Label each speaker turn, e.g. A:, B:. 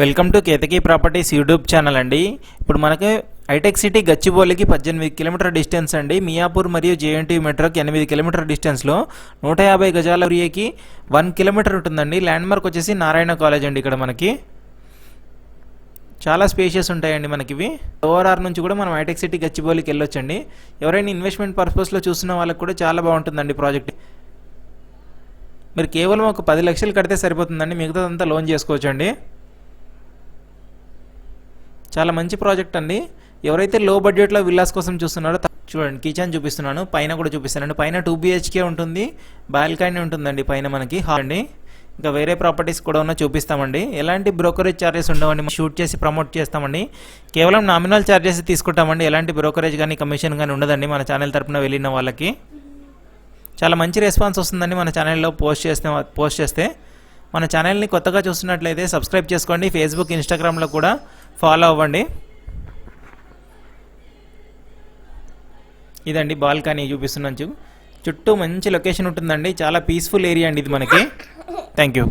A: Welcome to Ketaki properties YouTube channel అండి. ఇప్పుడు మనకి హైటెక్ సిటీ గచ్చిబౌలికి పద్దెనిమిది కిలోమీటర్ డిస్టెన్స్ అండి. మియాపూర్ మరియు జేఎన్టీ మెట్రోకి ఎనిమిది కిలోమీటర్ డిస్టెన్స్లో నూట యాభై గజాల ఏరియాకి వన్ కిలోమీటర్ ఉంటుందండి. ల్యాండ్ మార్క్ వచ్చేసి నారాయణ కాలేజ్ అండి ఇక్కడ మనకి. చాలా స్పేషియస్ ఉంటాయండి మనకి ఇవి. ఓఆర్ఆర్ నుంచి కూడా మనం హైటెక్ సిటీ గచ్చిబౌలికి వెళ్ళొచ్చండి. ఎవరైనా ఇన్వెస్ట్మెంట్ పర్పస్లో చూస్తున్న వాళ్ళకి కూడా చాలా బాగుంటుందండి ప్రాజెక్ట్. మీరు కేవలం ఒక పది లక్షలు కడితే సరిపోతుందండి. మిగతాదంతా లోన్ చేసుకోవచ్చండి. చాలా మంచి ప్రాజెక్ట్ అండి. ఎవరైతే లో బడ్జెట్లో విల్లాస్ కోసం చూస్తున్నారో చూడండి కిచెన్ చూపిస్తున్నాను. పైన కూడా చూపిస్తానండి. పైన టూ బిహెచ్కే ఉంటుంది. బాల్కనీ ఉంటుందండి పైన మనకి. హాల్ అండి. ఇంకా వేరే ప్రాపర్టీస్ కూడా ఉన్న చూపిస్తామండి. ఎలాంటి బ్రోకరేజ్ ఛార్జెస్ ఉండవండి. షూట్ చేసి ప్రమోట్ చేస్తామండి. కేవలం నామినల్ ఛార్జెస్ తీసుకుంటామండి. ఎలాంటి బ్రోకరేజ్ కానీ కమిషన్ కానీ ఉండదండి మన ఛానల్ తరపున వెళ్ళిన వాళ్ళకి. చాలా మంచి రెస్పాన్స్ వస్తుందండి మన ఛానల్లో పోస్ట్ చేస్తే పోస్ట్ చేస్తే. మన ఛానల్ని కొత్తగా చూస్తున్నట్లయితే సబ్స్క్రైబ్ చేసుకోండి. ఫేస్బుక్ ఇన్స్టాగ్రామ్లో కూడా ఫాలో అవ్వండి. ఇదండి బాల్కనీ చూపిస్తున్నాను చూ- చుట్టూ మంచి లొకేషన్ ఉంటుందండి. చాలా పీస్ఫుల్ ఏరియా అండి ఇది మనకి. Thank you.